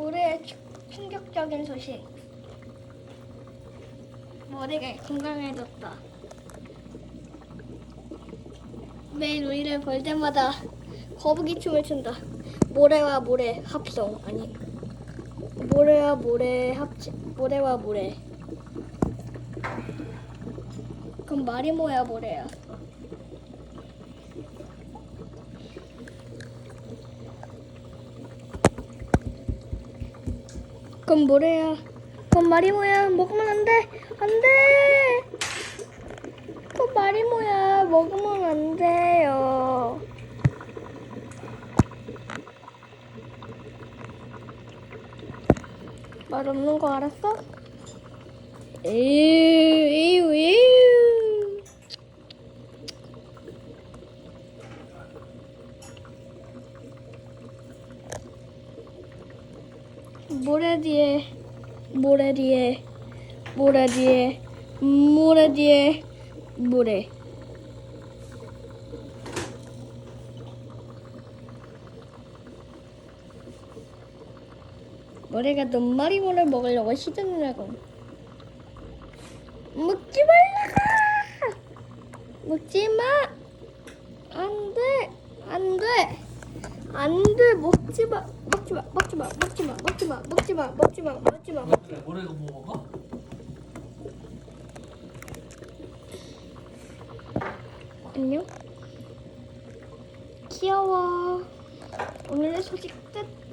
모래의 충- 충격적인 소식. 머리가 건강해졌다. 매일 우리를 볼 때마다 거북이 춤을 춘다. 모래와 모래 합성 아니 모래와 모래 합치 모래와 모래. 그럼 말이 뭐야 모래야? 그럼 모래야? 그럼 말이 뭐야? 먹으면 안 돼. 안 돼. 그럼 말이 뭐야? 먹으면 안 돼요. 말 없는 거 알았어? 에휴, 에휴, 에휴. 모래 뒤에, 모래 뒤에, 모래 뒤에, 모래 뒤에, 모래. 모래가 눈마리모를 먹으려고 시도하고. 먹지 말라가 먹지 마 안돼. 먹지 마. 먹지 마. 먹지 마. 먹지 마. 먹지 마. 먹지 마. 먹지 마. 먹지 마. 그래 뭐래 이거 뭐 먹어? 안녕? 귀여워. 오늘의 소식 끝.